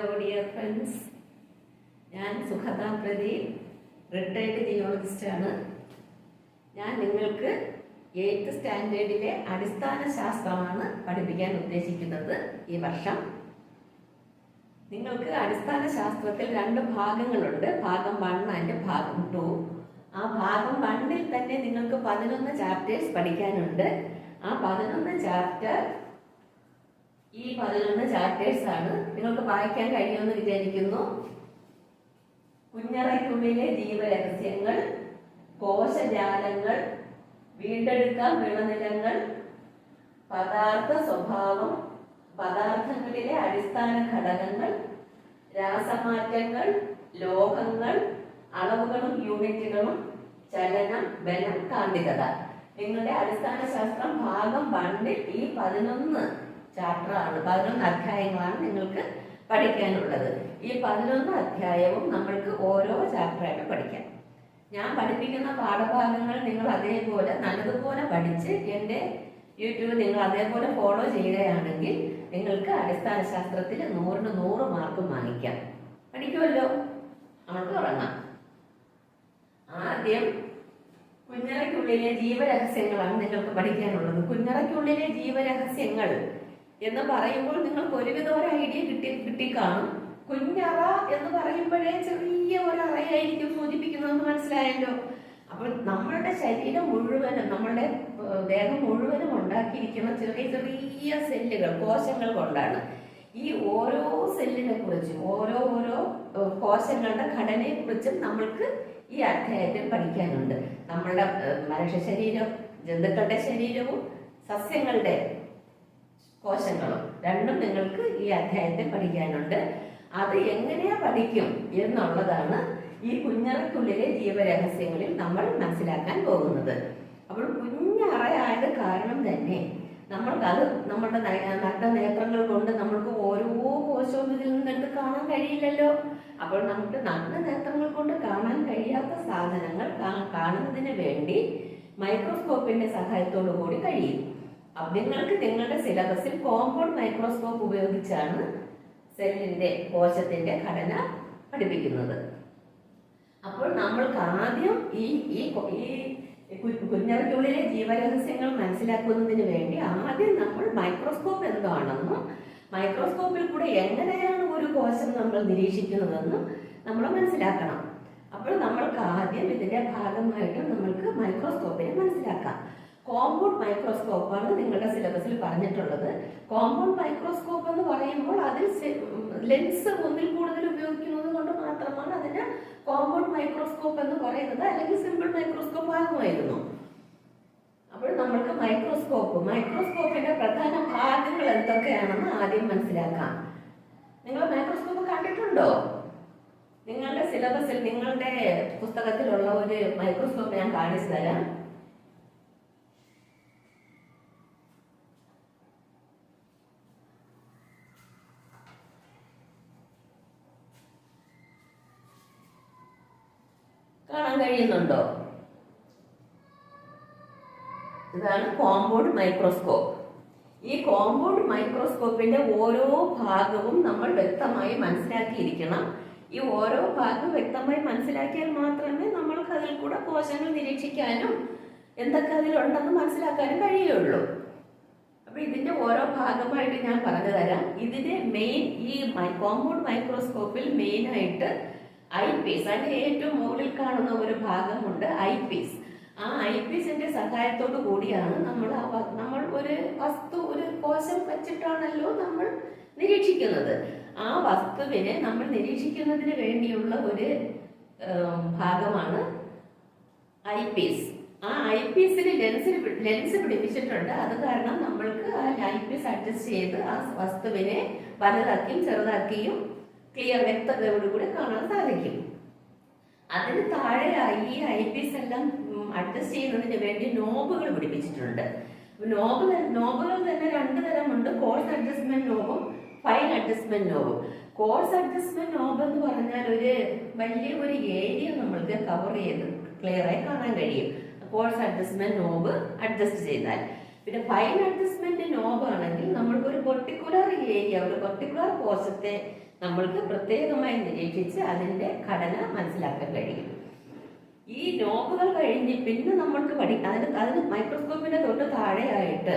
Hello dear friends ഞാൻ സുഖതാ Pradeep retired ജിയോളജിസ്റ്റാണ് ഞാൻ നിങ്ങൾക്ക് എയ്ത്ത് സ്റ്റാൻഡേർഡിലെ അടിസ്ഥാന ശാസ്ത്രമാണ് പഠിപ്പിക്കാൻ ഉദ്ദേശിക്കുന്നത് ഈ വർഷം. നിങ്ങൾക്ക് അടിസ്ഥാന ശാസ്ത്രത്തിൽ രണ്ട് ഭാഗങ്ങളുണ്ട് ഭാഗം വൺ ആൻഡ് ഭാഗം ടു ആ ഭാഗം വണ്ണിൽ തന്നെ നിങ്ങൾക്ക് പതിനൊന്ന് ചാപ്റ്റേഴ്സ് പഠിക്കാനുണ്ട്. ആ പതിനൊന്ന് ചാപ്റ്റർ ഈ പതിനൊന്ന് ചാപ്റ്റേഴ്സ് ആണ്. നിങ്ങൾക്ക് വായിക്കാൻ കഴിയുമെന്ന് വിചാരിക്കുന്നു. കുഞ്ഞറയ്ക്കുള്ളിലെ ജീവരഹസ്യങ്ങൾ കോശജാലങ്ങൾ വീണ്ടെടുക്കാൻ വിളനിലങ്ങൾ പദാർത്ഥ സ്വഭാവം പദാർത്ഥങ്ങളിലെ അടിസ്ഥാന ഘടകങ്ങൾ രാസമാറ്റങ്ങൾ ലോഹങ്ങൾ അളവുകളും യൂണിറ്റുകളും ചലനം ബലം കാന്തികത. നിങ്ങളുടെ അടിസ്ഥാന ശാസ്ത്രം ഭാഗം വണ്ണിൽ ഈ പതിനൊന്ന് ചാപ്റ്ററാണ്. പതിനൊന്ന് അധ്യായങ്ങളാണ് നിങ്ങൾക്ക് പഠിക്കാനുള്ളത്. ഈ പതിനൊന്ന് അധ്യായവും നമ്മൾക്ക് ഓരോ ചാപ്റ്ററായിട്ട് പഠിക്കാം. ഞാൻ പഠിപ്പിക്കുന്ന പാഠഭാഗങ്ങൾ നിങ്ങൾ അതേപോലെ നല്ലതുപോലെ പഠിച്ച് എന്റെ യൂട്യൂബ് നിങ്ങൾ അതേപോലെ ഫോളോ ചെയ്യുകയാണെങ്കിൽ നിങ്ങൾക്ക് അടിസ്ഥാന ശാസ്ത്രത്തിൽ നൂറിന് നൂറ് മാർക്ക് വാങ്ങിക്കാം. പഠിക്കുമല്ലോ? നമുക്ക് തുടങ്ങാം. ആദ്യം കുഞ്ഞറയ്ക്കുള്ളിലെ ജീവരഹസ്യങ്ങളാണ് നിങ്ങൾക്ക് പഠിക്കാനുള്ളത്. കുഞ്ഞറയ്ക്കുള്ളിലെ ജീവരഹസ്യങ്ങൾ എന്ന് പറയുമ്പോൾ നിങ്ങൾക്ക് ഒരുവിധം ഒരു ഐഡിയ കിട്ടി കിട്ടി കാണും കുഞ്ഞറ എന്ന് പറയുമ്പോഴേ ചെറിയ ഒരു അറയായിരിക്കും സൂചിപ്പിക്കുന്നതെന്ന് മനസ്സിലായല്ലോ. അപ്പോൾ നമ്മളുടെ ശരീരം മുഴുവനും നമ്മളുടെ ദേഹം മുഴുവനും ഉണ്ടാക്കിയിരിക്കുന്ന ചെറിയ ചെറിയ സെല്ലുകൾ കോശങ്ങൾ കൊണ്ടാണ്. ഈ ഓരോ സെല്ലിനെ കുറിച്ചും ഓരോ ഓരോ കോശങ്ങളുടെ ഘടനയെ കുറിച്ചും നമ്മൾക്ക് ഈ അധ്യായത്തിൽ പഠിക്കാനുണ്ട്. നമ്മളുടെ മനുഷ്യ ശരീരം ജന്തുക്കളുടെ ശരീരവും സസ്യങ്ങളുടെ കോശങ്ങളും. രണ്ടും നിങ്ങൾക്ക് ഈ അധ്യായത്തിൽ പഠിക്കാനുണ്ട്. അത് എങ്ങനെയാ പഠിക്കും എന്നുള്ളതാണ് ഈ കുഞ്ഞറയ്ക്കുള്ളിലെ ജീവരഹസ്യങ്ങളിൽ നമ്മൾ മനസ്സിലാക്കാൻ പോകുന്നത്. അപ്പോൾ കുഞ്ഞറയായത് കാരണം തന്നെ നമ്മൾക്ക് അത് നമ്മുടെ നട്ട നേത്രങ്ങൾ കൊണ്ട് നമ്മൾക്ക് ഓരോ കോശവും ഇതിൽ നിന്നെടുത്ത് കാണാൻ കഴിയില്ലല്ലോ. അപ്പോൾ നമുക്ക് നഗ്ന നേത്രങ്ങൾ കൊണ്ട് കാണാൻ കഴിയാത്ത സാധനങ്ങൾ കാണുന്നതിന് വേണ്ടി മൈക്രോസ്കോപ്പിന്റെ സഹായത്തോടു കൂടി കഴിയും. നിങ്ങൾക്ക് നിങ്ങളുടെ സിലബസിൽ കോമ്പൗണ്ട് മൈക്രോസ്കോപ്പ് ഉപയോഗിച്ചാണ് സെല്ലിന്റെ കോശത്തിന്റെ ഘടന പഠിപ്പിക്കുന്നത്. അപ്പോൾ നമ്മൾക്ക് ആദ്യം ഈ ഈ കുഞ്ഞറയ്ക്കുള്ളിലെ ജീവരഹസ്യങ്ങൾ മനസ്സിലാക്കുന്നതിന് വേണ്ടി ആദ്യം നമ്മൾ മൈക്രോസ്കോപ്പ് എന്താണെന്നും മൈക്രോസ്കോപ്പിൽ കൂടെ എങ്ങനെയാണ് ഒരു കോശം നമ്മൾ നിരീക്ഷിക്കുന്നതെന്നും നമ്മൾ മനസ്സിലാക്കണം. അപ്പോൾ നമ്മൾക്ക് ആദ്യം ഇതിന്റെ ഭാഗമായിട്ട് നമ്മൾക്ക് മൈക്രോസ്കോപ്പിനെ മനസ്സിലാക്കാം. കോമ്പൗണ്ട് മൈക്രോസ്കോപ്പ് ആണ് നിങ്ങളുടെ സിലബസിൽ പറഞ്ഞിട്ടുള്ളത്. കോമ്പൗണ്ട് മൈക്രോസ്കോപ്പ് എന്ന് പറയുമ്പോൾ അതിൽ ലെൻസ് ഒന്നിൽ കൂടുതൽ ഉപയോഗിക്കുന്നത് കൊണ്ട് മാത്രമാണ് അതിന് കോമ്പൗണ്ട് മൈക്രോസ്കോപ്പ് എന്ന് പറയുന്നത്. അല്ലെങ്കിൽ സിമ്പിൾ മൈക്രോസ്കോപ്പ് ആകുമായിരുന്നു. അപ്പോൾ നമ്മൾക്ക് മൈക്രോസ്കോപ്പ് മൈക്രോസ്കോപ്പിന്റെ പ്രധാന ഭാഗങ്ങൾ എന്തൊക്കെയാണെന്ന് ആദ്യം മനസ്സിലാക്കാം. നിങ്ങൾ മൈക്രോസ്കോപ്പ് കണ്ടിട്ടുണ്ടോ? നിങ്ങളുടെ സിലബസിൽ നിങ്ങളുടെ പുസ്തകത്തിലുള്ള ഒരു മൈക്രോസ്കോപ്പ് ഞാൻ കാണിച്ചു തരാം കാണാൻ കഴിയുന്നുണ്ടോ? ഇതാണ് കോമ്പൗണ്ട് മൈക്രോസ്കോപ്പ് ഈ കോമ്പൗണ്ട് മൈക്രോസ്കോപ്പിന്റെ ഓരോ ഭാഗവും നമ്മൾ വ്യക്തമായി മനസ്സിലാക്കിയിരിക്കണം. ഈ ഓരോ ഭാഗം വ്യക്തമായി മനസ്സിലാക്കിയാൽ മാത്രമേ നമ്മൾക്ക് അതിൽ കൂടെ കോശങ്ങൾ നിരീക്ഷിക്കാനും എന്തൊക്കെ അതിലുണ്ടെന്ന് മനസ്സിലാക്കാനും കഴിയുള്ളൂ. അപ്പൊ ഇതിന്റെ ഓരോ ഭാഗമായിട്ട് ഞാൻ പറഞ്ഞു തരാം ഇതിന്റെ മെയിൻ ഈ കോമ്പൗണ്ട് മൈക്രോസ്കോപ്പിൽ മെയിൻ ആയിട്ട് ഐ പീസ് അതിന്റെ ഏറ്റവും മുകളിൽ കാണുന്ന ഒരു ഭാഗമുണ്ട് ഐ പീസ് ആ ഐ പീസിന്റെ സഹായത്തോടു കൂടിയാണ് നമ്മൾ നമ്മൾ ഒരു വസ്തു ഒരു കോശം വെച്ചിട്ടാണല്ലോ നമ്മൾ നിരീക്ഷിക്കുന്നത്. ആ വസ്തുവിനെ നമ്മൾ നിരീക്ഷിക്കുന്നതിന് വേണ്ടിയുള്ള ഒരു ഭാഗമാണ് ഐ പീസ് ആ ഐ പീസിൽ ലെൻസിൽ ലെൻസ് പിടിപ്പിച്ചിട്ടുണ്ട്. അത് കാരണം നമ്മൾക്ക് ആ ഐ പീസ് അഡ്ജസ്റ്റ് ചെയ്ത് ആ വസ്തുവിനെ വലുതാക്കിയും ചെറുതാക്കിയും ക്ലിയർ വ്യക്തതയോടുകൂടി കാണാൻ സാധിക്കും. അതിന് താഴെയായി ഈ ഐ പീസ് എല്ലാം അഡ്ജസ്റ്റ് ചെയ്യുന്നതിന് വേണ്ടി നോബുകൾ പിടിപ്പിച്ചിട്ടുണ്ട്. നോബ് നോബുകൾ തന്നെ രണ്ടു തരമുണ്ട്. കോഴ്സ് അഡ്ജസ്റ്റ്മെന്റ് നോബും ഫൈൻ അഡ്ജസ്റ്റ്മെന്റ് നോബും കോഴ്സ് അഡ്ജസ്റ്റ്മെന്റ് നോബ് എന്ന് പറഞ്ഞാൽ ഒരു വലിയ ഒരു ഏരിയ നമ്മൾക്ക് കവർ ചെയ്ത് ക്ലിയറായി കാണാൻ കഴിയും. കോഴ്സ് അഡ്ജസ്റ്റ്മെന്റ് നോബ് അഡ്ജസ്റ്റ് ചെയ്താൽ. പിന്നെ ഫൈൻ അഡ്ജസ്റ്റ്മെന്റ് നോബ് ആണെങ്കിൽ നമ്മൾക്ക് ഒരു പെർട്ടിക്കുലർ ഏരിയ ഒരു പെർട്ടിക്കുലർ കോശത്തെ നമ്മൾക്ക് പ്രത്യേകമായി നിരീക്ഷിച്ച് അതിന്റെ ഘടന മനസ്സിലാക്കാൻ കഴിയും. ഈ നോബുകൾ കഴിഞ്ഞ് പിന്നെ നമ്മൾക്ക് പഠി അതിന് അതിന് മൈക്രോസ്കോപ്പിന്റെ തൊട്ട് താഴെയായിട്ട്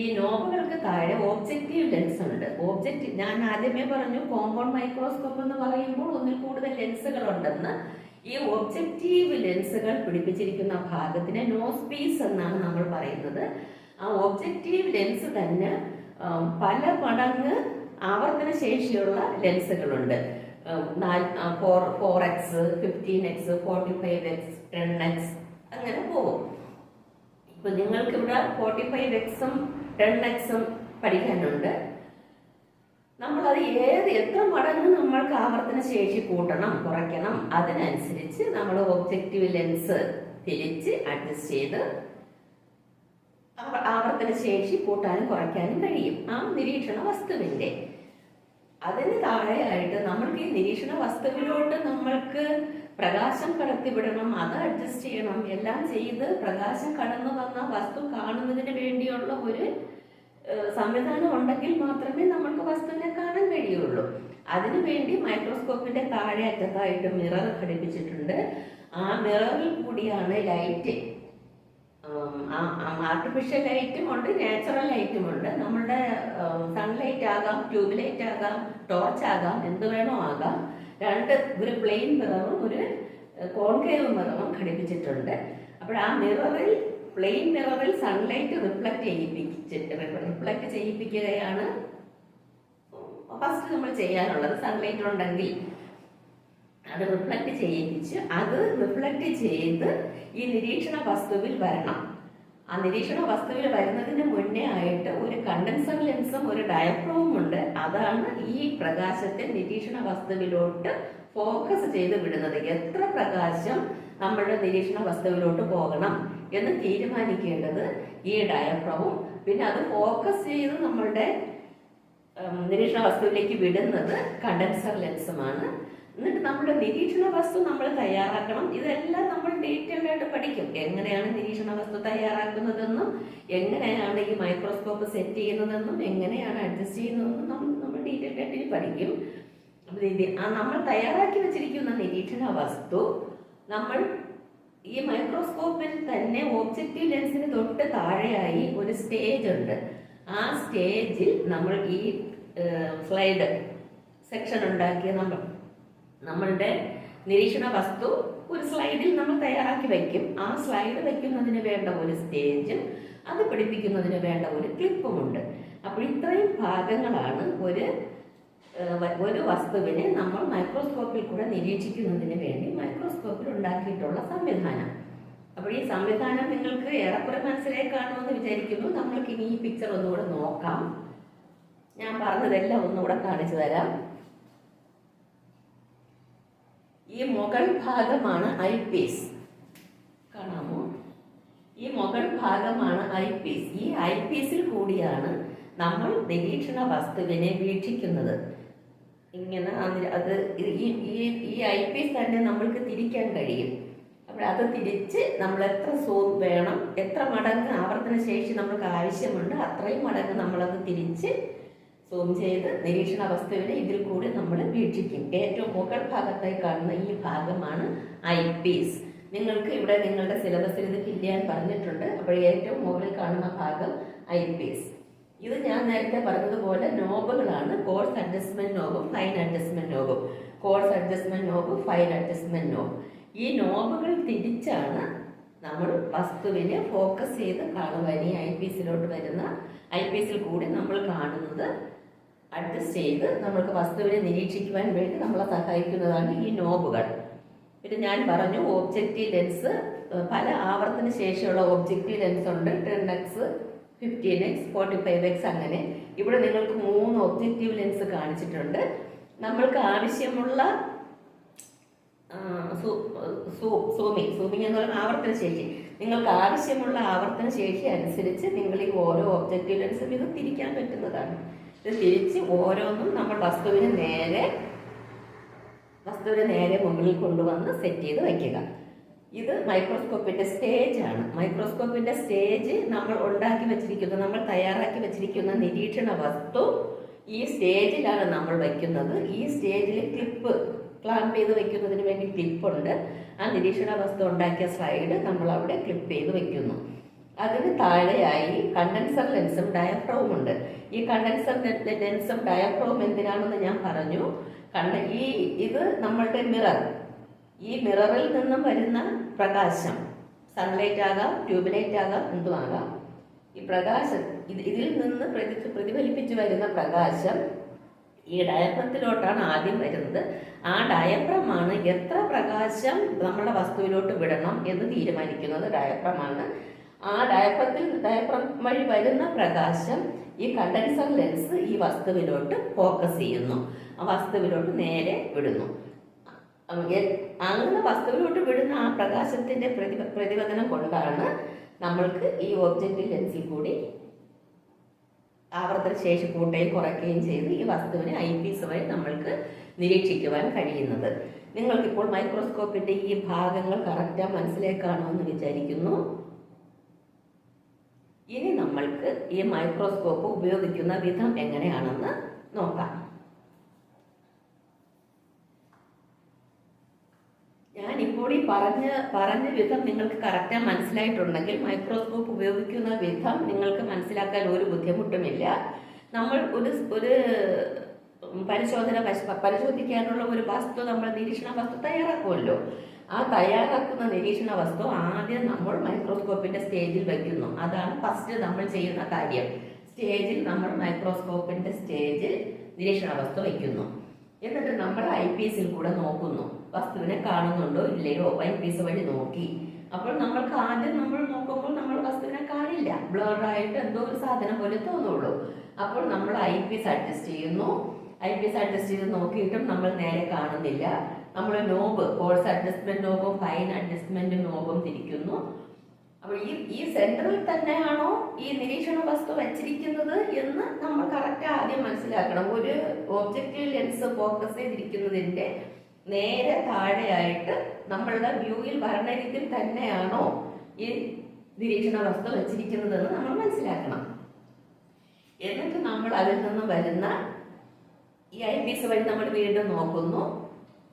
ഈ നോബുകൾക്ക് താഴെ ഓബ്ജക്റ്റീവ് ലെൻസ് ഉണ്ട്. ഓബ്ജക്റ്റ് ഞാൻ ആദ്യമേ പറഞ്ഞു കോമ്പൗണ്ട് മൈക്രോസ്കോപ്പ് എന്ന് പറയുമ്പോൾ ഒന്നിൽ കൂടുതൽ ലെൻസുകൾ ഉണ്ടെന്ന് ഈ ഒബ്ജക്റ്റീവ് ലെൻസുകൾ പിടിപ്പിച്ചിരിക്കുന്ന ഭാഗത്തിന് നോസ് പീസ് എന്നാണ് നമ്മൾ പറയുന്നത്. ആ ഒബ്ജക്റ്റീവ് ലെൻസ് തന്നെ പല മടങ്ങ് ആവർത്തന ശേഷിയുള്ള ലെൻസുകളുണ്ട് four four X fifteen X forty five X ten X അങ്ങനെ പോകും. ഇപ്പൊ നിങ്ങൾക്ക് ഇവിടെ ഫോർട്ടി ഫൈവ് എക്സും ടെൻ എക്സും പഠിക്കാനുണ്ട്. നമ്മളത് ഏത് എത്ര മടങ്ങ് നമ്മൾക്ക് ആവർത്തന ശേഷി കൂട്ടണം കുറയ്ക്കണം അതിനനുസരിച്ച് നമ്മൾ ഒബ്ജക്റ്റീവ് ലെൻസ് തിരിച്ച് അഡ്ജസ്റ്റ് ചെയ്ത് ആവർത്തന ശേഷി കൂട്ടാനും കുറയ്ക്കാനും കഴിയും. ആ നിരീക്ഷണ വസ്തുവിന്റെ അതിന് താഴെയായിട്ട് നമ്മൾക്ക് ഈ നിരീക്ഷണ വസ്തുവിലോട്ട് നമ്മൾക്ക് പ്രകാശം കടത്തിവിടണം അത് അഡ്ജസ്റ്റ് ചെയ്യണം. എല്ലാം ചെയ്ത് പ്രകാശം കടന്നു വന്ന വസ്തു കാണുന്നതിന് വേണ്ടിയുള്ള ഒരു സംവിധാനം ഉണ്ടെങ്കിൽ മാത്രമേ നമ്മൾക്ക് വസ്തുവിനെ കാണാൻ കഴിയുള്ളൂ. അതിനു വേണ്ടി മൈക്രോസ്കോപ്പിന്റെ താഴെ അറ്റത്തായിട്ട് മിറർ ഘടിപ്പിച്ചിട്ടുണ്ട്. ആ മിററിൽ കൂടിയാണ് ലൈറ്റ് ആർട്ടിഫിഷ്യൽ ലൈറ്റും ഉണ്ട് നാച്ചുറൽ ലൈറ്റും ഉണ്ട്. നമ്മളുടെ സൺലൈറ്റ് ആകാം ട്യൂബ് ലൈറ്റ് ആകാം ടോർച്ച് ആകാം എന്ത് വേണോ ആകാം. രണ്ട് ഒരു പ്ലെയിൻ മിററും ഒരു കോൺകേവ് മിററും ഘടിപ്പിച്ചിട്ടുണ്ട്. അപ്പോൾ ആ മിററിൽ പ്ലെയിൻ മിററിൽ സൺലൈറ്റ് റിഫ്ലക്ട് ചെയ്യിപ്പിച്ചിട്ട് റിഫ്ലക്ട് ചെയ്യിപ്പിക്കുകയാണ്. ഫസ്റ്റ് നമ്മൾ ചെയ്യാനുള്ളത് സൺലൈറ്റ് ഉണ്ടെങ്കിൽ. അത് റിഫ്ലക്ട് ചെയ്യിപ്പിച്ച് അത് റിഫ്ലക്ട് ചെയ്ത് ഈ നിരീക്ഷണ വസ്തുവിൽ വരണം. ആ നിരീക്ഷണ വസ്തുവിൽ വരുന്നതിന് മുന്നേ ആയിട്ട് ഒരു കണ്ടൻസർ ലെൻസും ഒരു ഡയഫ്രോവും ഉണ്ട്. അതാണ് ഈ പ്രകാശത്തെ നിരീക്ഷണ വസ്തുവിലോട്ട് ഫോക്കസ് ചെയ്ത് വിടുന്നത്. എത്ര പ്രകാശം നമ്മുടെ നിരീക്ഷണ വസ്തുവിലോട്ട് പോകണം എന്ന് തീരുമാനിക്കേണ്ടത് ഈ ഡയഫ്രവും പിന്നെ അത് ഫോക്കസ് ചെയ്ത് നമ്മളുടെ നിരീക്ഷണ വസ്തുവിലേക്ക് വിടുന്നത് കണ്ടൻസർ ലെൻസുമാണ് എന്നിട്ട് നമ്മുടെ നിരീക്ഷണ വസ്തു നമ്മൾ തയ്യാറാക്കണം. ഇതെല്ലാം നമ്മൾ ഡീറ്റെയിൽഡ് ആയിട്ട് പഠിക്കും. എങ്ങനെയാണ് നിരീക്ഷണ വസ്തു തയ്യാറാക്കുന്നതെന്നും എങ്ങനെയാണ് ഈ മൈക്രോസ്കോപ്പ് സെറ്റ് ചെയ്യുന്നതെന്നും എങ്ങനെയാണ് അഡ്ജസ്റ്റ് ചെയ്യുന്നതെന്നും നമ്മൾ നമ്മൾ ഡീറ്റെയിൽഡ് ആയിട്ട് ഇനി പഠിക്കും. നമ്മൾ തയ്യാറാക്കി വെച്ചിരിക്കുന്ന നിരീക്ഷണ വസ്തു നമ്മൾ ഈ മൈക്രോസ്കോപ്പിൽ തന്നെ ഓബ്ജക്റ്റീവ് ലെൻസിന് തൊട്ട് താഴെയായി ഒരു സ്റ്റേജ് ഉണ്ട്. ആ സ്റ്റേജിൽ നമ്മൾ ഈ സ്ലൈഡ് സെക്ഷൻ ഉണ്ടാക്കിയ നമ്മൾ നമ്മളുടെ നിരീക്ഷണ വസ്തു ഒരു സ്ലൈഡിൽ നമ്മൾ തയ്യാറാക്കി വയ്ക്കും. ആ സ്ലൈഡ് വയ്ക്കുന്നതിന് വേണ്ട ഒരു സ്റ്റേജും അത് പിടിപ്പിക്കുന്നതിന് വേണ്ട ഒരു ക്ലിപ്പുമുണ്ട്. അപ്പോൾ ഇത്രയും ഭാഗങ്ങളാണ് ഒരു ഒരു വസ്തുവിനെ നമ്മൾ മൈക്രോസ്കോപ്പിൽ കൂടെ നിരീക്ഷിക്കുന്നതിന് വേണ്ടി മൈക്രോസ്കോപ്പിൽ ഉണ്ടാക്കിയിട്ടുള്ള സംവിധാനം. അപ്പോൾ ഈ സംവിധാനം നിങ്ങൾക്ക് ഏറെക്കുറെ മനസ്സിലായി കാണുമെന്ന് വിചാരിക്കുന്നു. നമ്മൾക്ക് ഇനി ഈ പിക്ചർ ഒന്നുകൂടെ നോക്കാം. ഞാൻ പറഞ്ഞതെല്ലാം ഒന്നുകൂടെ കാണിച്ചു തരാം. ഈ മുകൾ ഭാഗമാണ് ഐ പീസ് കാണാമോ? ഈ മുകൾ ഭാഗമാണ് ഐ പീസ് ഈ ഐ പീസിൽ കൂടിയാണ് നമ്മൾ നിരീക്ഷണ വസ്തുവിനെ വീക്ഷിക്കുന്നത്. ഇങ്ങനെ അത് ഈ ഈ ഐ പീസ് തന്നെ നമ്മൾക്ക് തിരിക്കാൻ കഴിയും. അപ്പോൾ അത് തിരിച്ച് നമ്മൾ എത്ര സോ വേണം എത്ര മടങ്ങ് ആവർത്തന ശേഷി നമുക്ക് ആവശ്യമുണ്ട് അത്രയും മടങ്ങ് നമ്മളത് തിരിച്ച് സൂം ചെയ്ത് നിരീക്ഷണ വസ്തുവിനെ ഇതിൽ കൂടി നമ്മൾ വീക്ഷിക്കും. ഏറ്റവും മുകൾ ഭാഗത്തായി കാണുന്ന ഈ ഭാഗമാണ് ഐ പീസ് നിങ്ങൾക്ക് ഇവിടെ നിങ്ങളുടെ സിലബസിൽ ഇത് ഫില്ല് ചെയ്യാൻ പറഞ്ഞിട്ടുണ്ട്. അപ്പോൾ ഏറ്റവും മുകളിൽ കാണുന്ന ഭാഗം ഐ പീസ് ഇത് ഞാൻ നേരത്തെ പറഞ്ഞതുപോലെ നോബുകളാണ്. കോഴ്സ് അഡ്ജസ്റ്റ്മെന്റ് നോബും ഫൈൻ അഡ്ജസ്റ്റ്മെന്റ് നോബും. കോഴ്സ് അഡ്ജസ്റ്റ്മെന്റ് നോബും ഫൈൻ അഡ്ജസ്റ്റ്മെന്റ് നോബ്. ഈ നോബുകൾ തിരിച്ചാണ് നമ്മൾ വസ്തുവിനെ ഫോക്കസ് ചെയ്ത് കാണുവാൻ ഈ ഐ പീസിലോട്ട് വരുന്ന ഐ പീസിൽ കൂടി നമ്മൾ കാണുന്നത് അഡ്ജസ്റ്റ് ചെയ്ത് നമ്മൾക്ക് വസ്തുവിനെ നിരീക്ഷിക്കുവാൻ വേണ്ടി നമ്മളെ സഹായിക്കുന്നതാണ് ഈ നോബുകൾ പിന്നെ ഞാൻ പറഞ്ഞു ഓബ്ജക്റ്റീവ് ലെൻസ് പല ആവർത്തന ശേഷിയുള്ള ഓബ്ജക്റ്റീവ് ലെൻസ് ഉണ്ട്. Ten X fifteen X forty five X അങ്ങനെ. ഇവിടെ നിങ്ങൾക്ക് മൂന്ന് ഒബ്ജക്റ്റീവ് ലെൻസ് കാണിച്ചിട്ടുണ്ട്. നമ്മൾക്ക് ആവശ്യമുള്ള സൂമിങ് സൂമിങ് എന്ന് ആവർത്തന ശേഷി. നിങ്ങൾക്ക് ആവശ്യമുള്ള ആവർത്തന ശേഷി അനുസരിച്ച് നിങ്ങൾ ഈ ഓരോ ഒബ്ജക്റ്റീവ് ലെൻസും ഇത് തിരിക്കാൻ പറ്റുന്നതാണ്. ഇത് തിരിച്ച് ഓരോന്നും നമ്മൾ വസ്തുവിന് നേരെ വസ്തുവിന് നേരെ മുകളിൽ കൊണ്ടുവന്ന് സെറ്റ് ചെയ്ത് വയ്ക്കുക. ഇത് മൈക്രോസ്കോപ്പിന്റെ സ്റ്റേജ് ആണ്. മൈക്രോസ്കോപ്പിന്റെ സ്റ്റേജ് നമ്മൾ ഉണ്ടാക്കി വെച്ചിരിക്കുന്ന നമ്മൾ തയ്യാറാക്കി വെച്ചിരിക്കുന്ന നിരീക്ഷണ വസ്തു ഈ സ്റ്റേജിലാണ് നമ്മൾ വയ്ക്കുന്നത്. ഈ സ്റ്റേജിൽ ക്ലിപ്പ് ക്ലാമ്പ് ചെയ്ത് വെക്കുന്നതിന് വേണ്ടി ക്ലിപ്പ് ഉണ്ട്. ആ നിരീക്ഷണ വസ്തു ഉണ്ടാക്കിയ സ്ലൈഡ് നമ്മൾ അവിടെ ക്ലിപ്പ് ചെയ്ത് വെക്കുന്നു. അതിന് താഴെയായി കണ്ടൻസർ ലെൻസും ഡയഫ്രവും ഉണ്ട്. ഈ കണ്ടൻസർ ലെൻസും ഡയഫ്രോവും എന്തിനാണെന്ന് ഞാൻ പറഞ്ഞു. കണ്ട ഈ ഇത് നമ്മളുടെ മിറർ ഈ മിററിൽ നിന്നും വരുന്ന പ്രകാശം. സൺലൈറ്റ് ആകാം ട്യൂബ്ലൈറ്റ് ആകാം എന്തുമാകാം ഈ പ്രകാശം ഇതിൽ നിന്ന് പ്രതി പ്രതിഫലിപ്പിച്ച് വരുന്ന പ്രകാശം ഈ ഡയഫ്രത്തിലോട്ടാണ് ആദ്യം വരുന്നത്. ആ ഡയഫ്രമാണ് എത്ര പ്രകാശം നമ്മുടെ വസ്തുവിലോട്ട് വിടണം എന്ന് തീരുമാനിക്കുന്നത് ഡയഫ്രമാണ്. ആ ഡയഫ്രത്തിൽ ഡയഫ്രം വഴി വരുന്ന പ്രകാശം ഈ കണ്ടൻസർ ലെൻസ് ഈ വസ്തുവിലോട്ട് ഫോക്കസ് ചെയ്യുന്നു. ആ വസ്തുവിലോട്ട് നേരെ വിടുന്നു. അങ്ങനെ വസ്തുവിലോട്ട് വിടുന്ന ആ പ്രകാശത്തിന്റെ പ്രതി പ്രതിപതനം കൊണ്ടാണ് നമ്മൾക്ക് ഈ ഒബ്ജക്റ്റ് ലെൻസിൽ കൂടി ആവർത്തന ശേഷി കൂട്ടുകയും കുറയ്ക്കുകയും ചെയ്ത് ഈ വസ്തുവിനെ ഐ പീസ് വഴി നമ്മൾക്ക് നിരീക്ഷിക്കുവാൻ കഴിയുന്നത്. നിങ്ങൾക്കിപ്പോൾ മൈക്രോസ്കോപ്പിന്റെ ഈ ഭാഗങ്ങൾ കറക്റ്റാ മനസ്സിലേക്കാണോ എന്ന് വിചാരിക്കുന്നു. ഇനി നമ്മൾക്ക് ഈ മൈക്രോസ്കോപ്പ് ഉപയോഗിക്കുന്ന വിധം എങ്ങനെയാണെന്ന് നോക്കാം. ഈ പറഞ്ഞ പറഞ്ഞ വിധം നിങ്ങൾക്ക് കറക്റ്റായി മനസ്സിലായിട്ടുണ്ടെങ്കിൽ മൈക്രോസ്കോപ്പ് ഉപയോഗിക്കുന്ന വിധം നിങ്ങൾക്ക് മനസ്സിലാക്കാൻ ഒരു ബുദ്ധിമുട്ടുമില്ല. നമ്മൾ ഒരു ഒരു പരിശോധന പരിശോധിക്കാനുള്ള ഒരു വസ്തു നമ്മൾ നിരീക്ഷണ വസ്തു തയ്യാറാക്കുമല്ലോ. ആ തയ്യാറാക്കുന്ന നിരീക്ഷണ വസ്തു ആദ്യം നമ്മൾ മൈക്രോസ്കോപ്പിന്റെ സ്റ്റേജിൽ വയ്ക്കുന്നു അതാണ് ഫസ്റ്റ് നമ്മൾ ചെയ്യുന്ന കാര്യം. സ്റ്റേജിൽ നമ്മൾ മൈക്രോസ്കോപ്പിന്റെ സ്റ്റേജിൽ നിരീക്ഷണ വസ്തു വയ്ക്കുന്നു എന്നിട്ട് നമ്മൾ ഐ പീസിൽ കൂടെ നോക്കുന്നു. വസ്തുവിനെ കാണുന്നുണ്ടോ ഇല്ലയോ? ഐ പീസ് വഴി നോക്കി. അപ്പോൾ നമ്മൾക്ക് ആദ്യം നമ്മൾ നോക്കുമ്പോൾ നമ്മൾ വസ്തുവിനെ കാണില്ല. ബ്ലറായിട്ട് എന്തോ ഒരു സാധനം പോലെ തോന്നുള്ളൂ. അപ്പോൾ നമ്മൾ ഐ പീസ് അഡ്ജസ്റ്റ് ചെയ്യുന്നു. ഐ പീസ് അഡ്ജസ്റ്റ് ചെയ്ത് നോക്കിയിട്ടും നമ്മൾ നേരെ കാണുന്നില്ല. നമ്മൾ നോബ് കോഴ്സ് അഡ്ജസ്റ്റ്മെന്റ് നോബും ഫൈൻ അഡ്ജസ്റ്റ്മെന്റ് നോബും തിരിക്കുന്നു. അപ്പോൾ ഈ ഈ സെന്ററിൽ തന്നെയാണോ ഈ നിരീക്ഷണ വസ്തു വച്ചിരിക്കുന്നത് എന്ന് നമ്മൾ കറക്റ്റ് ആദ്യം മനസ്സിലാക്കണം. ഒരു ഒബ്ജക്റ്റീവ് ലെൻസ് ഫോക്കസ് ചെയ്തിരിക്കുന്നതിന്റെ നേരെ താഴെയായിട്ട് നമ്മളുടെ വ്യൂയിൽ രീതിയിൽ തന്നെയാണോ ഈ നിരീക്ഷണ വസ്തു വച്ചിരിക്കുന്നതെന്ന് നമ്മൾ മനസ്സിലാക്കണം. എന്നിട്ട് നമ്മൾ അതിൽ നിന്ന് വരുന്ന ഈ ഐ പീസ് വഴി നമ്മൾ വീണ്ടും നോക്കുന്നു.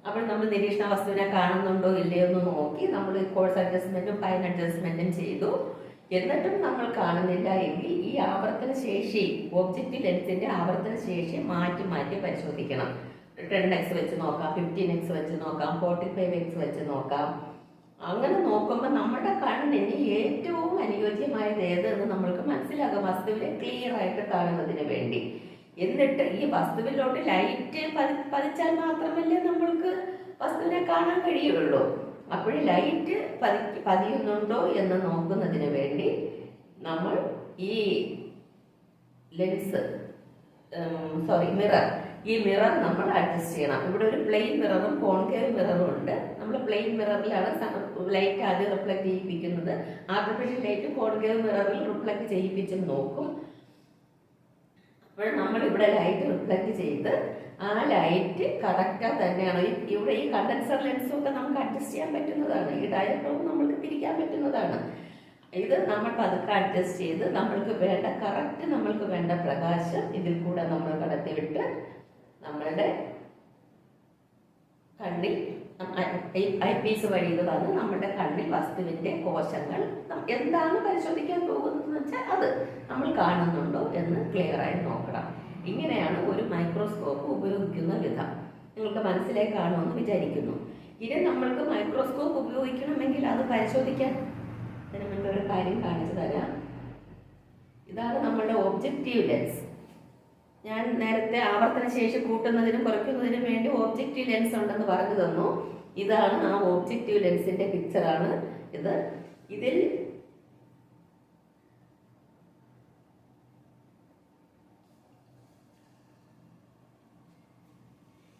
അപ്പോൾ നമ്മൾ നിരീക്ഷണ വസ്തുവിനെ കാണുന്നുണ്ടോ ഇല്ലയോ എന്ന് നോക്കി നമ്മൾ കോഴ്സ് അഡ്ജസ്റ്റ്മെന്റും ഫൈൻ അഡ്ജസ്റ്റ്മെന്റും ചെയ്തു. എന്നിട്ടും നമ്മൾ കാണുന്നില്ല എങ്കിൽ ഈ ആവർത്തന ശേഷി ഒബ്ജക്റ്റ് ലെൻസിന്റെ ആവർത്തന ശേഷി മാറ്റി മാറ്റി പരിശോധിക്കണം. ടെൻ എക്സ് വെച്ച് നോക്കാം ഫിഫ്റ്റീൻ എക്സ് വെച്ച് നോക്കാം ഫോർട്ടി ഫൈവ് എക്സ് വെച്ച് നോക്കാം. അങ്ങനെ നോക്കുമ്പോൾ നമ്മുടെ കണ്ണിന് ഏറ്റവും അനുയോജ്യമായത് ഏതെന്ന് നമ്മൾക്ക് മനസ്സിലാകും വസ്തുവിനെ ക്ലിയർ ആയിട്ട് കാണുന്നതിന് വേണ്ടി. എന്നിട്ട് ഈ വസ്തുവിലോട്ട് ലൈറ്റ് പതി പതിച്ചാൽ മാത്രമല്ലേ നമ്മൾക്ക് വസ്തുവിനെ കാണാൻ കഴിയുള്ളൂ. അപ്പോൾ ലൈറ്റ് പതി പതിയുന്നുണ്ടോ എന്ന് നോക്കുന്നതിന് വേണ്ടി നമ്മൾ ഈ ലെൻസ് സോറി മിറർ ഈ മിറർ നമ്മൾ അഡ്ജസ്റ്റ് ചെയ്യണം. ഇവിടെ ഒരു പ്ലെയിൻ മിററും കോൺകേവ് മിററും ഉണ്ട്. നമ്മൾ പ്ലെയിൻ മിററിലാണ് ലൈറ്റ് ആദ്യം റിഫ്ലക്ട് ചെയ്യിപ്പിക്കുന്നത്. ആർട്ടിഫിഷ്യൽ ലൈറ്റ് കോൺകേവ് മിററിൽ റിഫ്ലക്ട് ചെയ്യിപ്പിച്ചും നോക്കും. അപ്പോൾ നമ്മൾ ഇവിടെ ലൈറ്റ് റിഫ്ലക്ട് ചെയ്ത് ആ ലൈറ്റ് കറക്റ്റാ തന്നെയാണ്. ഇവിടെ ഈ കണ്ടൻസർ ലെൻസും ഒക്കെ നമുക്ക് അഡ്ജസ്റ്റ് ചെയ്യാൻ പറ്റുന്നതാണ്. ഈ ഡയഫ്രോം നമുക്ക് തിരിക്കാൻ പറ്റുന്നതാണ്. ഇത് നമ്മൾ പതുക്കെ അഡ്ജസ്റ്റ് ചെയ്ത് നമ്മൾക്ക് വേണ്ട കറക്റ്റ് നമ്മൾക്ക് വേണ്ട പ്രകാശം ഇതിൽ കൂടെ നമ്മൾ കടത്തിവിട്ട് നമ്മളുടെ കണ്ണിൽ ഐ പീസ് വഴി ഇത് വന്ന് നമ്മുടെ കണ്ണിൽ വസ്തുവിന്റെ കോശങ്ങൾ. എന്താണ് പരിശോധിക്കാൻ പോകുന്നതെന്ന് വെച്ചാൽ അത് നമ്മൾ കാണുന്നുണ്ടോ എന്ന് ക്ലിയർ ആയി നോക്കണം. ഇങ്ങനെയാണ് ഒരു മൈക്രോസ്കോപ്പ് ഉപയോഗിക്കുന്ന വിധം. നിങ്ങൾക്ക് മനസ്സിലായി കാണുമെന്ന് വിചാരിക്കുന്നു. ഇനി നമ്മൾക്ക് മൈക്രോസ്കോപ്പ് ഉപയോഗിക്കണമെങ്കിൽ അത് പരിശോധിക്കാൻ ഇതിന് മുൻപ് ഒരു കാര്യം കാണിച്ചു തരാം. ഇതാണ് നമ്മളുടെ ഒബ്ജക്റ്റീവ് ലെൻസ് ഞാൻ നേരത്തെ ആവർത്തന ശേഷി കൂട്ടുന്നതിനും കുറയ്ക്കുന്നതിനും വേണ്ടി ഓബ്ജക്റ്റീവ് ലെൻസ് ഉണ്ടെന്ന് പറഞ്ഞു തന്നു. ഇതാണ് ആ ഓബ്ജക്റ്റീവ് ലെൻസിന്റെ പിക്ചറാണ് ഇത് ഇതിൽ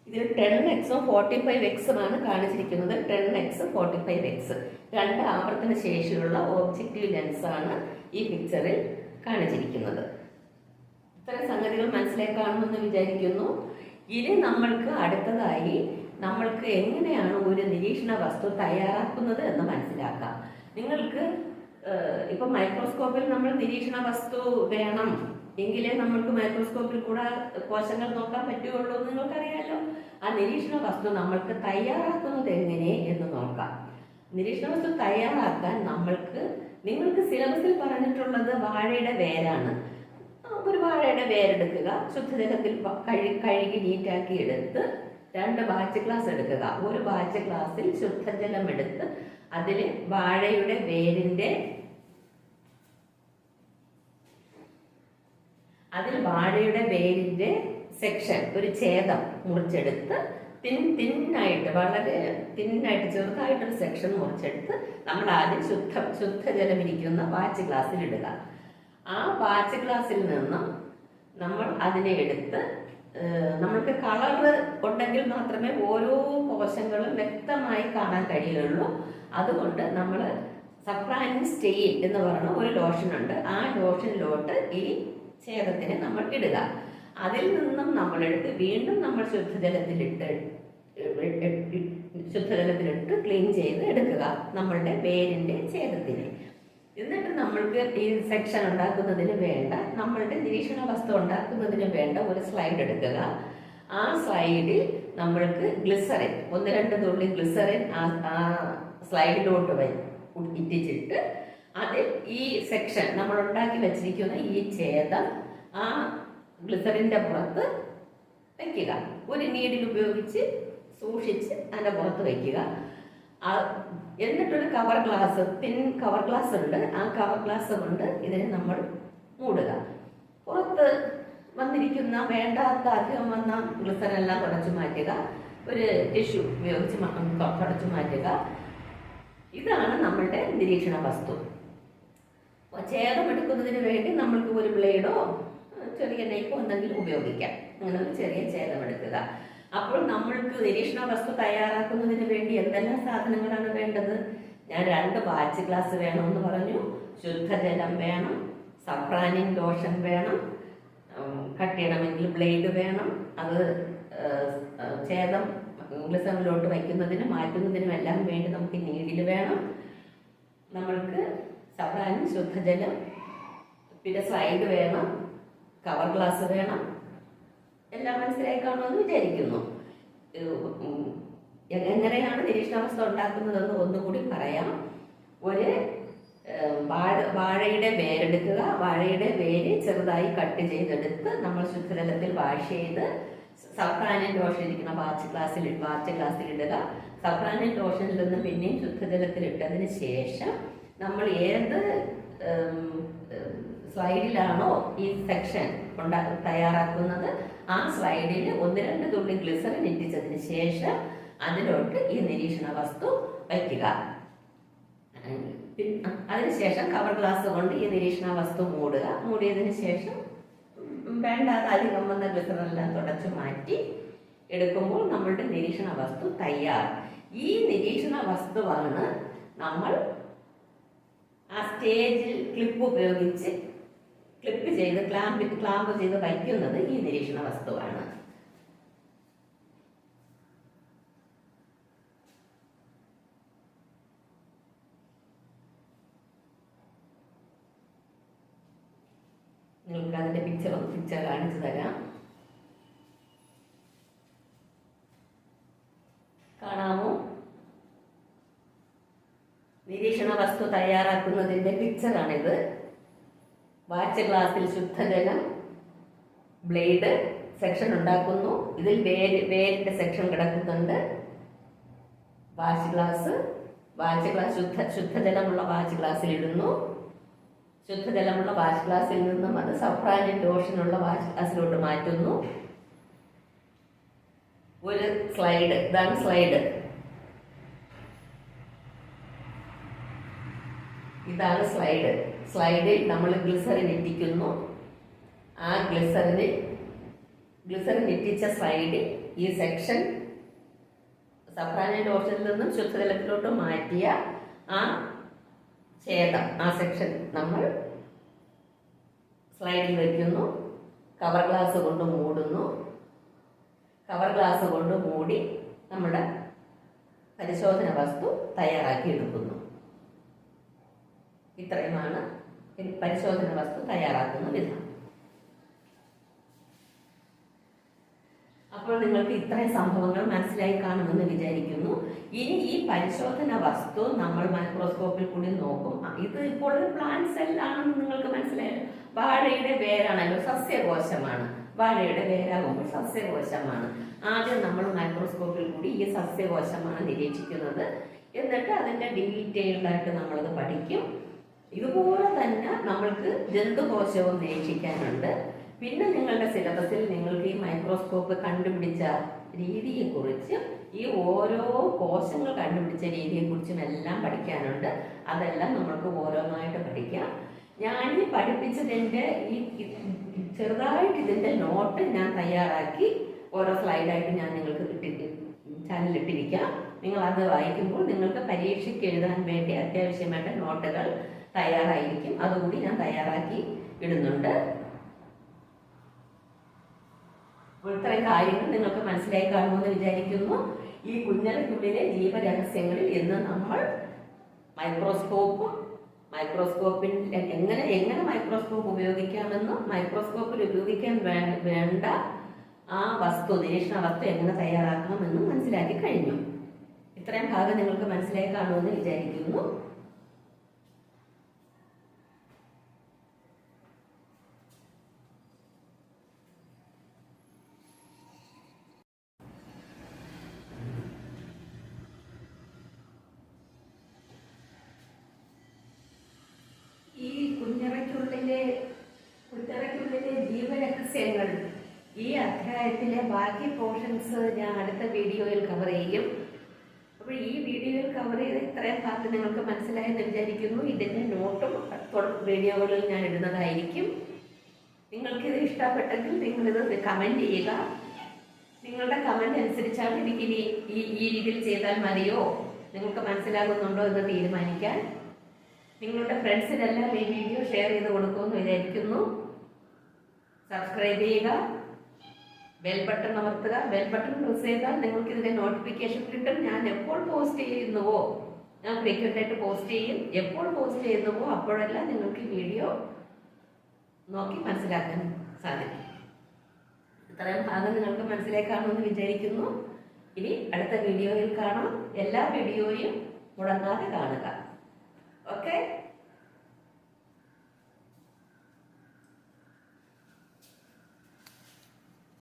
ഇതിൽ ടെൻ എക്സും ഫോർട്ടി ഫൈവ് എക്സുമാണ് കാണിച്ചിരിക്കുന്നത്. Ten X forty five X രണ്ട് ആവർത്തന ശേഷിയുള്ള ഓബ്ജക്റ്റീവ് ലെൻസാണ് ഈ പിക്ചറിൽ കാണിച്ചിരിക്കുന്നത്. ഇത്തരം സംഗതികൾ മനസ്സിലായി വിചാരിക്കുന്നു. ഇനി നമ്മൾക്ക് അടുത്തതായി നമ്മൾക്ക് എങ്ങനെയാണ് ഒരു നിരീക്ഷണ വസ്തു തയ്യാറാക്കുന്നത് എന്ന് മനസ്സിലാക്കാം. നിങ്ങൾക്ക് ഇപ്പൊ മൈക്രോസ്കോപ്പിൽ നമ്മൾ നിരീക്ഷണ വസ്തു വേണം എങ്കിലേ നമ്മൾക്ക് മൈക്രോസ്കോപ്പിൽ കൂടെ കോശങ്ങൾ നോക്കാൻ പറ്റുകയുള്ളൂ എന്ന് നിങ്ങൾക്കറിയാലോ. ആ നിരീക്ഷണ വസ്തു നമ്മൾക്ക് തയ്യാറാക്കുന്നത് എങ്ങനെ എന്ന് നോക്കാം. നിരീക്ഷണ വസ്തു തയ്യാറാക്കാൻ നമ്മൾക്ക് നിങ്ങൾക്ക് സിലബസിൽ പറഞ്ഞിട്ടുള്ളത് വാഴയുടെ വേരാണ്. ഒരു വാഴയുടെ വേരെടുക്കുക ശുദ്ധജലത്തിൽ കഴി കഴു കഴുകി നീറ്റാക്കി എടുത്ത് രണ്ട് ബാച്ച് ഗ്ലാസ് എടുക്കുക. ഒരു ബാച്ച് ഗ്ലാസ്സിൽ ശുദ്ധജലം എടുത്ത് അതിൽ വാഴയുടെ വേരിന്റെ അതിൽ വാഴയുടെ വേരിന്റെ സെക്ഷൻ ഒരു ഛേദം മുറിച്ചെടുത്ത് തിൻ തിന്നായിട്ട് വളരെ തിന്നായിട്ട് ചെറുതായിട്ടൊരു സെക്ഷൻ മുറിച്ചെടുത്ത് നമ്മൾ ആദ്യം ശുദ്ധ ശുദ്ധജലം ഇരിക്കുന്ന വാച്ച് ഗ്ലാസ്സിൽ ഇടുക. ആ വാച്ച് ഗ്ലാസ്സിൽ നിന്നും നമ്മൾ അതിനെ എടുത്ത് നമ്മൾക്ക് കളർ ഉണ്ടെങ്കിൽ മാത്രമേ ഓരോ കോശങ്ങളും വ്യക്തമായി കാണാൻ കഴിയുള്ളൂ അതുകൊണ്ട് നമ്മൾ സപ്രാനിൻ സ്റ്റെയിൽ എന്ന് പറയുന്ന ഒരു ലോഷൻ ഉണ്ട്. ആ ലോഷനിലോട്ട് ഈ ഛേദത്തിനെ നമ്മൾ ഇടുക. അതിൽ നിന്നും നമ്മളെടുത്ത് വീണ്ടും നമ്മൾ ശുദ്ധജലത്തിലിട്ട് ശുദ്ധജലത്തിലിട്ട് ക്ലീൻ ചെയ്ത് എടുക്കുക നമ്മളുടെ വേരിന്റെ ഛേദത്തിനെ. എന്നിട്ട് നമ്മൾക്ക് ഈ സെക്ഷൻ ഉണ്ടാക്കുന്നതിന് വേണ്ട നമ്മളുടെ നിരീക്ഷണ വസ്തു ഉണ്ടാക്കുന്നതിന് വേണ്ട ഒരു സ്ലൈഡ് എടുക്കുക. ആ സ്ലൈഡിൽ നമ്മൾക്ക് ഗ്ലിസറിൻ ഒന്ന് രണ്ട് തുള്ളി ഗ്ലിസറിൻ ആ സ്ലൈഡിലോട്ട് വരും ഇറ്റിച്ചിട്ട് അതിൽ ഈ സെക്ഷൻ നമ്മൾ ഉണ്ടാക്കി വെച്ചിരിക്കുന്ന ഈ ഛേദം ആ ഗ്ലിസറിന്റെ പുറത്ത് വയ്ക്കുക ഒരു നീഡിൽ ഉപയോഗിച്ച് സൂക്ഷിച്ച് അതിന്റെ പുറത്ത് വയ്ക്കുക എന്നിട്ടൊരു cover glass pin cover glass ഉണ്ട്. ആ കവർ ഗ്ലാസ് കൊണ്ട് ഇതിനെ നമ്മൾ മൂടുക. പുറത്ത് വന്നിരിക്കുന്ന വേണ്ടാത്ത അധികം വന്ന ഗ്ലിസനെല്ലാം തുടച്ചു മാറ്റുക. ഒരു ടിഷ്യു ഉപയോഗിച്ച് തുടച്ചു മാറ്റുക. ഇതാണ് നമ്മളുടെ നിരീക്ഷണ വസ്തു. ചേതം എടുക്കുന്നതിന് വേണ്ടി നമ്മൾക്ക് ഒരു ബ്ലേഡോ ചെറിയ നൈഫോ എന്തെങ്കിലും ഉപയോഗിക്കാം. അങ്ങനെ ഒരു ചെറിയ ചേതം എടുക്കുക. അപ്പോൾ നമ്മൾക്ക് നിരീക്ഷണ വസ്തു തയ്യാറാക്കുന്നതിന് വേണ്ടി എന്തെല്ലാം സാധനങ്ങളാണ് വേണ്ടത്? ഞാൻ രണ്ട് വാച്ച് ഗ്ലാസ് വേണമെന്ന് പറഞ്ഞു. ശുദ്ധജലം വേണം. സഫ്രാനിൻ ലോഷൻ വേണം. കട്ട് ചെയ്യണമെങ്കിൽ ബ്ലേഡ് വേണം. അത് ഛേദം ഗ്ലിസറിലോട്ട് വയ്ക്കുന്നതിനും മാറ്റുന്നതിനും എല്ലാം വേണ്ടി നമുക്ക് നീഡിൽ വേണം. നമ്മൾക്ക് സഫ്രാനിൻ ശുദ്ധജലം പിന്നെ സ്ലൈഡ് വേണം. കവർ ഗ്ലാസ് വേണം. എല്ലാം മനസ്സിലായി കാണുമെന്ന് വിചാരിക്കുന്നു. എങ്ങനെയാണ് നിരീക്ഷണാവസ്ഥ ഉണ്ടാക്കുന്നതെന്ന് ഒന്നുകൂടി പറയാം. ഒരു വാഴ വാഴയുടെ വേരെടുക്കുക വാഴയുടെ വേര് ചെറുതായി കട്ട് ചെയ്തെടുത്ത് നമ്മൾ ശുദ്ധജലത്തിൽ വാഷ് ചെയ്ത് സഫ്രാനിൻ ലോഷൻ ഇരിക്കുന്ന വാച്ച് ഗ്ലാസ്സിൽ വാച്ച് ഗ്ലാസ്സിൽ ഇടുക സഫ്രാനിൻ ലോഷനിൽ നിന്ന് പിന്നെയും ശുദ്ധജലത്തിൽ ഇട്ടതിന് ശേഷം നമ്മൾ ഏത് സ്ലൈഡിലാണോ ഈ സെക്ഷൻ ഉണ്ടാ തയ്യാറാക്കുന്നത് ആ സ്ലൈഡിൽ ഒന്ന് രണ്ട് തുള്ളി ഗ്ലിസറിൻ ഇറ്റിച്ചതിന് ശേഷം അതിലോട്ട് ഈ നിരീക്ഷണ വസ്തു വയ്ക്കുക. അതിനുശേഷം കവർ ഗ്ലാസ് കൊണ്ട് ഈ നിരീക്ഷണ വസ്തു മൂടുക. മൂടിയതിന് ശേഷം വേണ്ടാത്ത അധികം വന്ന ഗ്ലിസറെല്ലാം തുടച്ചു മാറ്റി എടുക്കുമ്പോൾ നമ്മളുടെ നിരീക്ഷണ വസ്തു തയ്യാർ. ഈ നിരീക്ഷണ വസ്തുവാണ് നമ്മൾ ആ സ്റ്റേജിൽ ക്ലിപ്പ് ഉപയോഗിച്ച് ക്ലിപ്പ് ചെയ്ത് ക്ലാമ്പ് ക്ലാമ്പ് ചെയ്ത് വയ്ക്കുന്നത് ഈ നിരീക്ഷണ വസ്തുവാണ്. നിങ്ങൾക്ക് അതിന്റെ പിക്ചർ ഒന്ന് പിക്ചർ കാണിച്ചു തരാം. കാണാമോ? നിരീക്ഷണ വസ്തു തയ്യാറാക്കുന്നതിന്റെ പിക്ചറാണിത് വാച്ച് ഗ്ലാസ്സിൽ ശുദ്ധജലം ബ്ലേഡ് സെക്ഷൻ ഉണ്ടാക്കുന്നു. ഇതിൽ വേര് വേരിന്റെ സെക്ഷൻ കിടക്കുന്നുണ്ട്. വാച്ച് ഗ്ലാസ് വാച്ച് ഗ്ലാസ് ശുദ്ധ ശുദ്ധജലമുള്ള വാച്ച് ഗ്ലാസ്സിൽ ഇടുന്നു. ശുദ്ധജലമുള്ള വാച്ച് ഗ്ലാസ്സിൽ നിന്നും അത് സഫ്രാനിൻ ലോഷനുള്ള വാച്ച് ഗ്ലാസ്സിലോട്ട് മാറ്റുന്നു. ഒരു സ്ലൈഡ് ഇതാണ് സ്ലൈഡ്. ഇതാണ് സ്ലൈഡ് സ്ലൈഡിൽ നമ്മൾ ഗ്ലിസറിൻ എത്തിക്കുന്നു ആ ഗ്ലിസറിന് ഗ്ലിസറിൻ എത്തിച്ച സ്ലൈഡിൽ ഈ സെക്ഷൻ സഫ്രാനിൻ ഓപ്ഷനിൽ നിന്നും ശുദ്ധജലത്തിലോട്ട് മാറ്റിയ ആ ഛേദം ആ സെക്ഷൻ നമ്മൾ സ്ലൈഡിൽ വയ്ക്കുന്നു കവർ ഗ്ലാസ് കൊണ്ട് മൂടുന്നു. കവർ ഗ്ലാസ് കൊണ്ട് മൂടി നമ്മുടെ പരിശോധന വസ്തു തയ്യാറാക്കി എടുക്കുന്നു. ഇത്രയുമാണ്. പരിശോധന വസ്തു തയ്യാറാക്കുന്ന വിധം. അപ്പോൾ നിങ്ങൾക്ക് ഇത്രയും സംഭവങ്ങൾ മനസ്സിലായി കാണുമെന്ന് വിചാരിക്കുന്നു. ഇനി ഈ പരിശോധന വസ്തു നമ്മൾ മൈക്രോസ്കോപ്പിൽ കൂടി നോക്കും. ഇത് ഇപ്പോൾ ഒരു പ്ലാന്റ് സെൽ ആണെന്ന് നിങ്ങൾക്ക് മനസ്സിലായല്ലോ വാഴയുടെ വേരാണല്ലോ സസ്യകോശമാണ്. വാഴയുടെ വേരാകുമ്പോൾ സസ്യകോശമാണ്. ആദ്യം നമ്മൾ മൈക്രോസ്കോപ്പിൽ കൂടി ഈ സസ്യകോശമാണ് നിരീക്ഷിക്കുന്നത്. എന്നിട്ട് അതിന്റെ ഡീറ്റെയിൽഡായിട്ട് നമ്മളത് പഠിക്കും. ഇതുപോലെ തന്നെ നമ്മൾക്ക് ജന്തുകോശവും നിരീക്ഷിക്കാനുണ്ട്. പിന്നെ നിങ്ങളുടെ സിലബസിൽ നിങ്ങൾക്ക് ഈ മൈക്രോസ്കോപ്പ് കണ്ടുപിടിച്ച രീതിയെക്കുറിച്ച് ഈ ഓരോ കോശങ്ങൾ കണ്ടുപിടിച്ച രീതിയെക്കുറിച്ചും എല്ലാം പഠിക്കാനുണ്ട്. അതെല്ലാം നമ്മൾക്ക് ഓരോന്നായിട്ട് പഠിക്കാം. ഞാൻ ഈ പഠിപ്പിച്ചതിന്റെ ഈ ചെറുതായിട്ട് ഇതിന്റെ നോട്ട് ഞാൻ തയ്യാറാക്കി ഓരോ സ്ലൈഡായിട്ട് ഞാൻ നിങ്ങൾക്ക് കിട്ടി ചാനലിട്ടിരിക്കാം നിങ്ങൾ അത് വായിക്കുമ്പോൾ നിങ്ങൾക്ക് പരീക്ഷയ്ക്ക് എഴുതാൻ വേണ്ടി അത്യാവശ്യമായിട്ട് നോട്ടുകൾ തയ്യാറായിരിക്കും. അതുകൂടി ഞാൻ തയ്യാറാക്കി ഇടുന്നുണ്ട്. ഇത്രയും കാര്യങ്ങൾ നിങ്ങൾക്ക് മനസ്സിലായി കാണുമെന്ന് വിചാരിക്കുന്നു. ഈ കുഞ്ഞറയ്ക്കുള്ളിലെ ജീവരഹസ്യങ്ങളിൽ ഇന്ന് നമ്മൾ മൈക്രോസ്കോപ്പ് മൈക്രോസ്കോപ്പിൽ എങ്ങനെ എങ്ങനെ മൈക്രോസ്കോപ്പ് ഉപയോഗിക്കാമെന്നും മൈക്രോസ്കോപ്പിൽ ഉപയോഗിക്കാൻ വേണ്ട ആ വസ്തു നിരീക്ഷണ വസ്തു എങ്ങനെ തയ്യാറാക്കാമെന്നും മനസ്സിലാക്കി കഴിഞ്ഞു. ഇത്രയും ഭാഗം നിങ്ങൾക്ക് മനസ്സിലായി കാണുമെന്ന് വിചാരിക്കുന്നു ഈ കുഞ്ഞറയ്ക്കുള്ളിലെ കുഞ്ഞറയ്ക്കുള്ളിലെ ജീവരഹസ്യങ്ങൾ ഈ അധ്യായത്തിലെ ബാക്കി പോർഷൻസ് ഞാൻ അടുത്ത വീഡിയോയിൽ കവർ ചെയ്യും അപ്പോൾ ഈ വീഡിയോയിൽ കവർ ചെയ്ത ഇത്രയും ഭാഗത്ത് നിങ്ങൾക്ക് മനസ്സിലായെന്ന് വിചാരിക്കുന്നു. ഇതിന്റെ നോട്ടും വീഡിയോകളിൽ ഞാൻ ഇടുന്നതായിരിക്കും. നിങ്ങൾക്കിത് ഇഷ്ടപ്പെട്ടെങ്കിൽ നിങ്ങളിത് കമന്റ് ചെയ്യുക. നിങ്ങളുടെ കമന്റ് അനുസരിച്ചാണ് എനിക്കിനി ഈ ഈ രീതിയിൽ ചെയ്താൽ മതിയോ? നിങ്ങൾക്ക് മനസ്സിലാകുന്നുണ്ടോ എന്ന് തീരുമാനിക്കാൻ. നിങ്ങളുടെ ഫ്രണ്ട്സിനെല്ലാം ഈ വീഡിയോ ഷെയർ ചെയ്ത് കൊടുക്കുമെന്ന് വിചാരിക്കുന്നു. സബ്സ്ക്രൈബ് ചെയ്യുക. ബെൽ ബട്ടൺ അമർത്തുക. ബെൽ ബട്ടൺ പ്രസ് ചെയ്താൽ നിങ്ങൾക്ക് ഇതിന്റെ നോട്ടിഫിക്കേഷൻ കിട്ടും. ഞാൻ എപ്പോൾ പോസ്റ്റ് ചെയ്യുന്നുവോ? ഞാൻ ഫ്രീക്വന്റ് ആയിട്ട് പോസ്റ്റ് ചെയ്യും. എപ്പോൾ പോസ്റ്റ് ചെയ്യുന്നുവോ അപ്പോഴെല്ലാം നിങ്ങൾക്ക് വീഡിയോ നോക്കി മനസ്സിലാക്കാൻ സാധിക്കും. ഇത്രയും ഭാഗം നിങ്ങൾക്ക് മനസ്സിലാക്കാമെന്ന് വിചാരിക്കുന്നു. ഇനി അടുത്ത വീഡിയോയിൽ കാണാം. എല്ലാ വീഡിയോയും മുടങ്ങാതെ കാണുക. ഓക്കെ